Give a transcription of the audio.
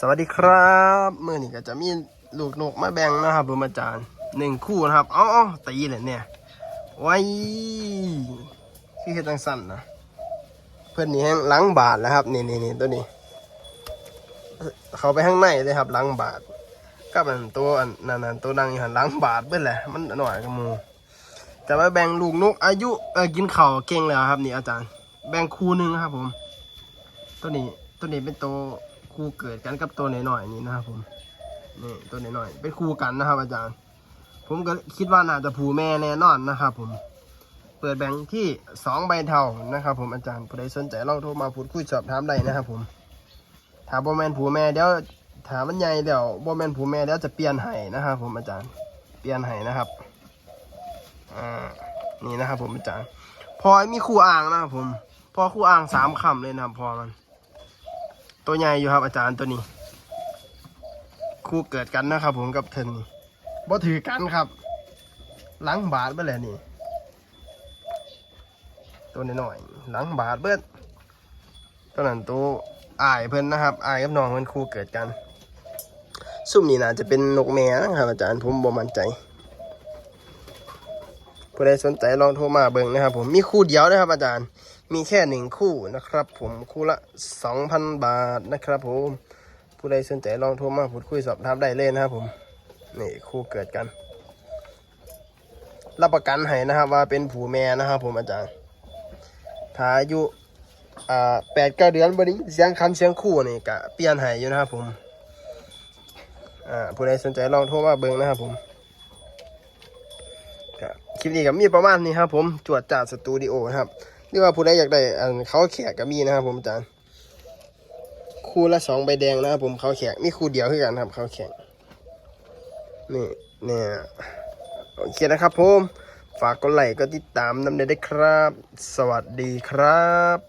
สวัสดีครับเมื่อนี้ก็จะมีลูกนกมาแบ่งนะครับผมอาจารย์หนึ่งคู่นะครับอ๋อตีเลยเนี่ยไว้คือเฮ็ดจังสั้นนะเพื่อนนี่แห้งหล้างบาทแล้วครับนี่นี่นี่ตัวนี้ เขาไปข้างในเลยครับหล้างบาทก็มันตัวอันนั้นตัวดังอยู่หันล้างบาทเบิ้ลแหละมันหน่อยกับมูจะมาแบ่งลูกนกอายุเออกินเข้าเก่งแล้วครับนี่อาจารย์ แบ่งคู่หนึ่งครับผม ตัวนี้ตัวนี้เป็นตัว คู่เกิดกันกับตัวหน่อยๆนี่นะครับผมนี่ตัวหน่อยๆเป็นคู่กันนะครับ อาจารย์ ผมก็คิดว่าน่าจะผูแม่แน่นอนนะครับ ผม เปิดแบ่งที่สองใบเท่านะครับ ผมอาจารย์ผู้ใดสนใจลองโทรมาพูดคุยสอบถามได้นะครับ ผมถามโบแมนผูแม่เดี๋ยวถามมันใหญ่เดี๋ยวโบแมนผูแม่เดี๋ยวจะเปลี่ยนให้นะครับ ผมอาจารย์ เปลี่ยนให้นะครับอ่านี่นะครับ ผมอาจารย์พอมีคู่อ่างนะครับผมพอคู่อ่างสามคำเลยนะครับพอมัน ตัวใหญ่อยู่ครับอาจารย์ตัวนี้ คู่เกิดกันนะครับ ผมกับเทนนี่บ่ถือกันครับหลังบาดเบิดแหละนี่ ตัวน้อยๆหลังบาดเบิดตัวนั้นตัวอายเพิ่นนะครับอายกับน้องเพิ่นคู่เกิดกันซุ่มนี่น่าจะเป็นนกแม่นะครับอาจารย์ผมบ่มั่นใจ ผู้ใดสนใจลองโทรมาเบิ่งนะครับ ผมมีคู่เดียวนะครับ อาจารย์ มีแค่หนึ่งคู่นะครับ ผมคู่ละสองพันบาทนะครับ ผมผู้ใดสนใจลองโทรมาพูดคุยสอบถามได้เลยนะครับ ผมนี่คู่เกิดกัน รับประกันให้นะครับ ว่าเป็นผูแม่นะครับ ผมอาจารย์ถ้าอายุอ่าแปดเก้าเดือนบนี้เสียงคันเสียงคู่นี่กะเปลี่ยนให้อยู่นะครับผม อ่าผู้ใดสนใจลองโทรมาเบิ่งนะครับผม ครับคลิปนี้ก็มีประมาณนี้ครับผมจวดจาสตูดิโอนะครับหรือว่าผู้ใดอยากได้อันเขาแขกก็มีนะครับผมอาจารย์คู่ละสองใบแดงนะครับผมเขาแขกมีคู่เดียวคือกันครับเขาแขกนี่เนี่ยโอเคนะครับผม ฝากกดไลค์ก็ติดตามน้ำเด้อครับ สวัสดีครับ